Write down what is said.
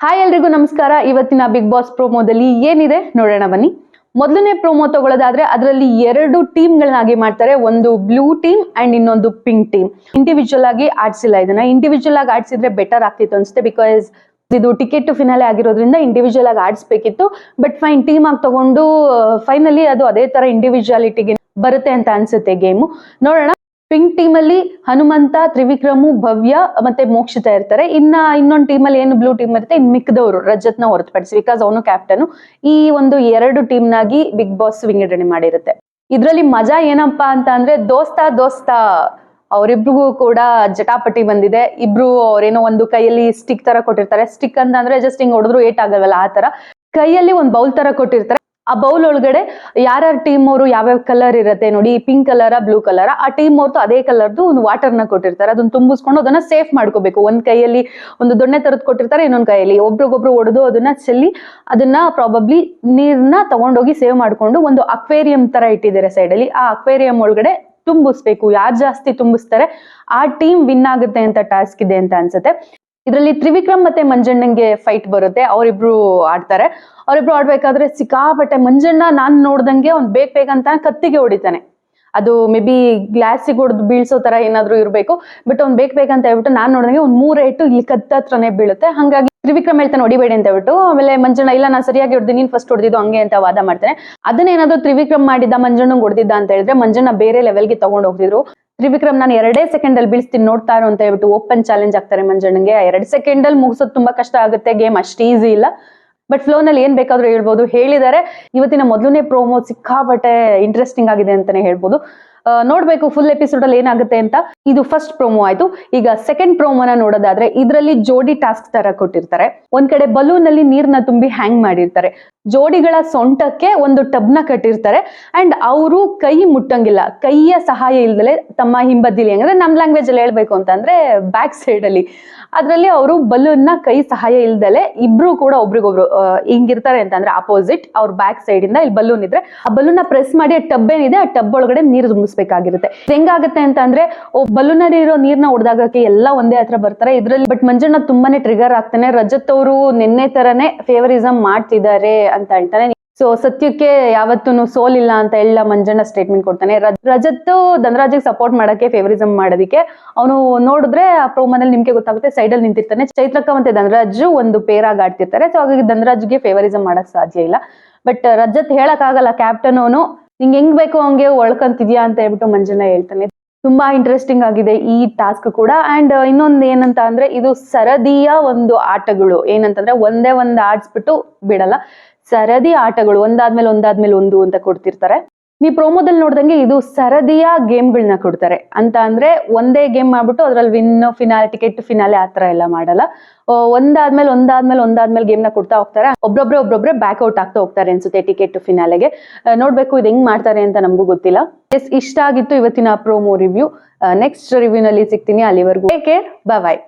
Hi ಎಲ್ರಿಗೂ ನಮಸ್ಕಾರ. ಇವತ್ತಿನ ಬಿಗ್ ಬಾಸ್ ಪ್ರೋಮೋದಲ್ಲಿ ಏನಿದೆ ನೋಡೋಣ ಬನ್ನಿ. ಮೊದಲನೇ ಪ್ರೋಮೋ ತಗೊಳ್ಳೋದಾದ್ರೆ ಅದರಲ್ಲಿ ಎರಡು ಟೀಮ್ಗಳನ್ನಾಗಿ ಮಾಡ್ತಾರೆ. ಒಂದು ಬ್ಲೂ ಟೀಮ್ ಅಂಡ್ ಇನ್ನೊಂದು ಪಿಂಕ್ ಟೀಮ್ ಇಂಡಿವಿಜುವಲ್ ಆಗಿ ಆಡ್ಸಿಲ್ಲ ಇದನ್ನ. ಇಂಡಿವಿಜುವಲ್ ಆಗಿ ಆಡ್ಸಿದ್ರೆ ಬೆಟರ್ ಆಗ್ತಿತ್ತು ಅನ್ಸುತ್ತೆ ಬಿಕಾಸ್ ಇದು ಟಿಕೆಟ್ ಫಿನಾಲೆ ಆಗಿರೋದ್ರಿಂದ ಇಂಡಿವಿಜುವಲ್ ಆಗಿ ಆಡಿಸ್ಬೇಕಿತ್ತು. ಬಟ್ ಫೈನ್ ಟೀಮ್ ಆಗಿ ತಗೊಂಡು ಫೈನಲಿ ಅದು ಅದೇ ತರ ಇಂಡಿವಿಜುವಾಲಿಟಿಗೆ ಬರುತ್ತೆ ಅಂತ ಅನ್ಸುತ್ತೆ ಗೇಮು ನೋಡೋಣ. ಪಿಂಕ್ ಟೀಮ್ ಅಲ್ಲಿ ಹನುಮಂತ, ತ್ರಿವಿಕ್ರಮು, ಭವ್ಯ ಮತ್ತೆ ಮೋಕ್ಷಿತ ಇರ್ತಾರೆ. ಇನ್ನ ಇನ್ನೊಂದು ಟೀಮ್ ಅಲ್ಲಿ ಏನು ಬ್ಲೂ ಟೀಮ್ ಇರುತ್ತೆ? ಇನ್ ಮಿಕ್ಕದವರು ರಜತ್ನ ಹೊರತುಪಡಿಸಿ. ಬಿಕಾಸ್ ಅವನು ಕ್ಯಾಪ್ಟನ್ ಈ ಒಂದು ಎರಡು ಟೀಮ್ ನಾಗಿ ಬಿಗ್ ಬಾಸ್ ವಿಂಗಡಣೆ ಮಾಡಿರುತ್ತೆ. ಇದ್ರಲ್ಲಿ ಮಜಾ ಏನಪ್ಪಾ ಅಂತ ಅಂದ್ರೆ ದೋಸ್ತ ದೋಸ್ತ. ಅವರಿಬ್ರಿಗೂ ಕೂಡ ಜಟಾಪಟಿ ಬಂದಿದೆ. ಇಬ್ರು ಅವ್ರೇನೋ ಒಂದು ಕೈಯಲ್ಲಿ ಸ್ಟಿಕ್ ತರ ಕೊಟ್ಟಿರ್ತಾರೆ. ಸ್ಟಿಕ್ ಅಂತ ಅಂದ್ರೆ ಜಸ್ಟ್ ಹಿಂಗ್ ಹೊಡೆದ್ರು ಏಟ್ ಆಗಲ್ವಲ್ಲ ಆ ತರ. ಕೈಯಲ್ಲಿ ಒಂದ್ ಬೌಲ್ ತರ ಕೊಟ್ಟಿರ್ತಾರೆ. ಆ ಬೌಲ್ ಒಳಗಡೆ ಯಾರ್ಯಾರ ಟೀಮ್ ಅವರು ಯಾವ್ಯಾವ ಕಲರ್ ಇರುತ್ತೆ ನೋಡಿ ಪಿಂಕ್ ಕಲರ ಬ್ಲೂ ಕಲರ ಆ ಟೀಮ್ ಅವ್ರದ್ದು ಅದೇ ಕಲರ್ದು ಒಂದು ವಾಟರ್ನ ಕೊಟ್ಟಿರ್ತಾರೆ. ಅದನ್ನ ತುಂಬಿಸ್ಕೊಂಡು ಅದನ್ನ ಸೇಫ್ ಮಾಡ್ಕೋಬೇಕು. ಒಂದ್ ಕೈಯಲ್ಲಿ ಒಂದು ದೊಣ್ಣೆ ತರದ್ ಕೊಟ್ಟಿರ್ತಾರೆ, ಇನ್ನೊಂದ್ ಕೈಯಲ್ಲಿ. ಒಬ್ರಿಗೊಬ್ರು ಹೊಡೆದು ಅದನ್ನ ಚೆಲ್ಲಿ ಅದನ್ನ ಪ್ರಾಬಬ್ಲಿ ನೀರ್ನ ತಗೊಂಡೋಗಿ ಸೇವ್ ಮಾಡ್ಕೊಂಡು ಒಂದು ಅಕ್ವೇರಿಯಂ ತರ ಇಟ್ಟಿದ್ದಾರೆ ಸೈಡ್ ಅಲ್ಲಿ. ಆ ಅಕ್ವೇರಿಯಂ ಒಳಗಡೆ ತುಂಬಿಸ್ಬೇಕು. ಯಾರು ಜಾಸ್ತಿ ತುಂಬಿಸ್ತಾರೆ, ಆ ಟೀಮ್ ವಿನ್ ಆಗುತ್ತೆ ಅಂತ ಟಾಸ್ಕ್ ಇದೆ ಅಂತ ಅನ್ಸುತ್ತೆ. ಇದರಲ್ಲಿ ತ್ರಿವಿಕ್ರಮ್ ಮತ್ತೆ ಮಂಜಣ್ಣಂಗೆ ಫೈಟ್ ಬರುತ್ತೆ. ಅವರಿಬ್ರು ಆಡ್ತಾರೆ. ಅವರಿಬ್ರು ಆಡ್ಬೇಕಾದ್ರೆ ಸಿಕ್ಕಾಪಟ್ಟೆ ಮಂಜಣ್ಣ ನಾನ್ ನೋಡ್ದಂಗೆ ಅವ್ನ್ ಬೇಕ್ ಅಂತ ಕತ್ತಿಗೆ ಹೊಡಿತಾನೆ. ಅದು ಮೇ ಬಿ ಗ್ಲಾಸಿಗೆ ಹೊಡೆದು ಬೀಳ್ಸೋ ತರ ಏನಾದ್ರು ಇರಬೇಕು. ಬಟ್ ಅವ್ನು ಬೇಕು ಬೇಕಂತ ಹೇಳ್ಬಿಟ್ಟು ನಾನ್ ನೋಡಿದಂಗೆ ಒಂದ್ ಮೂರ್ ಏಟು ಇಲ್ಲಿ ಕತ್ತ ಹತ್ರನೇ ಬೀಳುತ್ತೆ. ಹಾಗಾಗಿ ತ್ರಿವಿಕ್ರಮ್ ಹೇಳ್ತಾನೆ ಹೊಡಿಬೇಡಿ ಅಂತ ಹೇಳ್ಬಿಟ್ಟು, ಆಮೇಲೆ ಮಂಜಣ್ಣ, ಇಲ್ಲ, ನಾನು ಸರಿಯಾಗಿ ಹೊಡೆದು ನೀನ್ ಫಸ್ಟ್ ಹೊಡೆದಿದ್ದು ಹಂಗೆ ಅಂತ ವಾದ ಮಾಡ್ತಾನೆ. ಅದನ್ನೇನಾದ್ರೂ ತ್ರಿವಿಕ್ರಮ್ ಮಾಡಿದ್ದ ಮಂಜಣ್ಣ ಹೊಡೆದಿದ್ದ ಅಂತ ಹೇಳಿದ್ರೆ ಮಂಜಣ್ಣ ಬೇರೆ ಲೆವೆಲ್ಗೆ ತಗೊಂಡ್ ಹೋಗ್ತಿದ್ರು. ತ್ರಿವಿಕ್ರಮ್ ನಾನು ಎರಡೇ ಸೆಕೆಂಡ್ ಅಲ್ಲಿ ಬೀಳಿಸ್ತೀನಿ ನೋಡ್ತಾ ಅಂತ ಹೇಳ್ಬಿಟ್ಟು ಓಪನ್ ಚಾಲೆಂಜ್ ಆಗ್ತಾರೆ ಮಂಜಣ್ಣಂಗೆ. ಎರಡು ಸೆಕೆಂಡ್ ಅಲ್ಲಿ ಮುಗಿಸೋದು ತುಂಬಾ ಕಷ್ಟ ಆಗುತ್ತೆ ಗೇಮ್ ಅಷ್ಟು ಈಸಿ ಇಲ್ಲ. ಬಟ್ ಫ್ಲೋನಲ್ಲಿ ಏನ್ ಬೇಕಾದ್ರೂ ಹೇಳ್ಬೋದು. ಹೇಳಿದ್ದಾರೆ ಇವತ್ತಿನ ಮೊದಲನೇ ಪ್ರೋಮೋ ಸಿಕ್ಕಾಪಟ್ಟೆ ಇಂಟ್ರೆಸ್ಟಿಂಗ್ ಆಗಿದೆ ಅಂತಾನೆ ಹೇಳ್ಬೋದು. ನೋಡ್ಬೇಕು ಫುಲ್ ಎಪಿಸೋಡ್ ಅಲ್ಲಿ ಏನಾಗುತ್ತೆ ಅಂತ. ಇದು ಫಸ್ಟ್ ಪ್ರೋಮೋ ಆಯ್ತು. ಈಗ ಸೆಕೆಂಡ್ ಪ್ರೋಮೋನ ನೋಡೋದಾದ್ರೆ ಇದರಲ್ಲಿ ಜೋಡಿ ಟಾಸ್ಕ್ ತರ ಕೊಟ್ಟಿರ್ತಾರೆ. ಒಂದ್ ಕಡೆ ಬಲೂನ್ ಅಲ್ಲಿ ನೀರ್ನ ತುಂಬಿ ಹ್ಯಾಂಗ್ ಮಾಡಿರ್ತಾರೆ. ಜೋಡಿಗಳ ಸೊಂಟಕ್ಕೆ ಒಂದು ಟಬ್ನ ಕಟ್ಟಿರ್ತಾರೆ. ಅಂಡ್ ಅವರು ಕೈ ಮುಟ್ಟಂಗಿಲ್ಲ. ಕೈಯ ಸಹಾಯ ಇಲ್ದಲೆ ತಮ್ಮ ಹಿಂಬದಿಲಿ, ಅಂದ್ರೆ ನಮ್ ಲ್ಯಾಂಗ್ವೇಜ್ ಅಲ್ಲಿ ಹೇಳ್ಬೇಕು ಅಂತಂದ್ರೆ ಬ್ಯಾಕ್ ಸೈಡ್ ಅಲ್ಲಿ. ಅದ್ರಲ್ಲಿ ಅವರು ಬಲೂನ್ನ ಕೈ ಸಹಾಯ ಇಲ್ದಲೆ ಇಬ್ರು ಕೂಡ ಒಬ್ರಿಗೊಬ್ರು ಹಿಂಗಿರ್ತಾರೆ ಅಂತಂದ್ರೆ ಅಪೋಸಿಟ್ ಅವ್ರ ಬ್ಯಾಕ್ ಸೈಡ್ ಇಂದ ಇಲ್ಲಿ ಬಲೂನ್ ಇದ್ರೆ. ಆ ಬಲೂನ್ನ ಪ್ರೆಸ್ ಮಾಡಿ ಆ ಟಬ್ ಏನಿದೆ, ಆ ಟಬ್ ಒಳಗಡೆ ನೀರು ತುಂಬಿಸ್ಬೇಕಾಗಿರುತ್ತೆ ಇದ್ ಹೆಂಗಾಗುತ್ತೆ ಅಂತ ಅಂದ್ರೆ ಬಲೂನ್ ಅಲ್ಲಿ ಇರೋ ನೀರ್ನ ಹೊಡೆದಾಗಕ್ಕೆ ಎಲ್ಲ ಒಂದೇ ಹತ್ರ ಬರ್ತಾರೆ. ಇದ್ರಲ್ಲಿ ಬಟ್ ಮಂಜಣ್ಣ ತುಂಬಾನೇ ಟ್ರಿಗರ್ ಆಗ್ತಾನೆ. ರಜತ್ ಅವರು ನಿನ್ನೆ ತರನೇ ಫೇವರಿಸಮ್ ಮಾಡ್ತಿದ್ದಾರೆ ಅಂತ ಹೇಳ್ತಾನೆ. ಸೊ ಸತ್ಯಕ್ಕೆ ಯಾವತ್ತೂ ಸೋಲಿಲ್ಲ ಅಂತ ಹೇಳ ಮಂಜಣ್ಣ ಸ್ಟೇಟ್ಮೆಂಟ್ ಕೊಡ್ತಾನೆ. ರಜ್- ರಜತ್ ಧನರಾಜಿಗೆ ಸಪೋರ್ಟ್ ಮಾಡಕ್ಕೆ ಫೇವರಿಸಂ ಮಾಡೋದಕ್ಕೆ ಅವನು ನೋಡಿದ್ರೆ ಆ ಪ್ರೋಮನಲ್ಲಿ ನಿಮ್ಗೆ ಗೊತ್ತಾಗುತ್ತೆ ಸೈಡ್ ಅಲ್ಲಿ ನಿಂತಿರ್ತಾನೆ. ಚೈತ್ರಕ್ಕ ಮತ್ತೆ ಧನರಾಜ್ ಒಂದು ಪೇರಾಗಿ ಆಡ್ತಿರ್ತಾರೆ. ಸೊ ಹಾಗಾಗಿ ಧನರಾಜ್ಗೆ ಫೇವರಿಸಂ ಮಾಡಕ್ ಸಾಧ್ಯ ಇಲ್ಲ. ಬಟ್ ರಜತ್ ಹೇಳಕ್ ಆಗಲ್ಲ ಕ್ಯಾಪ್ಟನ್ ಅವನು ನಿಂಗೆ ಹೆಂಗ್ ಬೇಕು ಹಂಗೆ ಒಳ್ಕಂತಿದ್ಯಾ ಅಂತ ಹೇಳ್ಬಿಟ್ಟು ಮಂಜುನಾ ಹೇಳ್ತಾನೆ. ತುಂಬಾ ಇಂಟ್ರೆಸ್ಟಿಂಗ್ ಆಗಿದೆ ಈ ಟಾಸ್ಕ್ ಕೂಡ. ಅಂಡ್ ಇನ್ನೊಂದು ಏನಂತ ಅಂದ್ರೆ ಇದು ಸರದಿಯ ಒಂದು ಆಟಗಳು. ಏನಂತಂದ್ರೆ ಒಂದೇ ಒಂದ್ ಆಡ್ಸ್ಬಿಟ್ಟು ಬಿಡಲ್ಲ. ಸರದಿ ಆಟಗಳು. ಒಂದಾದ್ಮೇಲೆ ಒಂದಾದ್ಮೇಲೆ ಒಂದು ಅಂತ ಕೊಡ್ತಿರ್ತಾರೆ. ನೀವು ಪ್ರೋಮೋದಲ್ಲಿ ನೋಡ್ದಂಗೆ ಇದು ಸರದಿಯ ಗೇಮ್ಗಳನ್ನ ಕೊಡ್ತಾರೆ. ಅಂತ ಅಂದ್ರೆ ಒಂದೇ ಗೇಮ್ ಮಾಡ್ಬಿಟ್ಟು ಅದ್ರಲ್ಲಿ ವಿನ್ ಫಿನಾಲೆ ಟಿಕೆಟ್ ಫಿನಾಲೆ ಆ ಥರ ಎಲ್ಲ ಮಾಡಲ್ಲ. ಒಂದಾದ್ಮೇಲೆ ಒಂದಾದ್ಮೇಲೆ ಒಂದಾದ್ಮೇಲೆ ಗೇಮ್ನ ಕೊಡ್ತಾ ಹೋಗ್ತಾರೆ. ಒಬ್ಬೊಬ್ರೆ ಒಬ್ರೊಬ್ರೆ ಬ್ಯಾಕ್ ಔಟ್ ಆಗ್ತಾ ಹೋಗ್ತಾರೆ ಅನ್ಸುತ್ತೆ ಟಿಕೆಟ್ ಫಿನಾಲೆಗೆ ನೋಡ್ಬೇಕು ಇದು ಹೆಂಗ್ ಮಾಡ್ತಾರೆ ಅಂತ ನಮಗೂ ಗೊತ್ತಿಲ್ಲ. ಎಸ್ ಇಷ್ಟ ಆಗಿತ್ತು ಇವತ್ತಿನ ಪ್ರೋಮೋ ರಿವ್ಯೂ ನೆಕ್ಸ್ಟ್ ರಿವ್ಯೂನಲ್ಲಿ ಸಿಗ್ತೀನಿ ಅಲ್ಲಿವರೆಗೂ. Care bye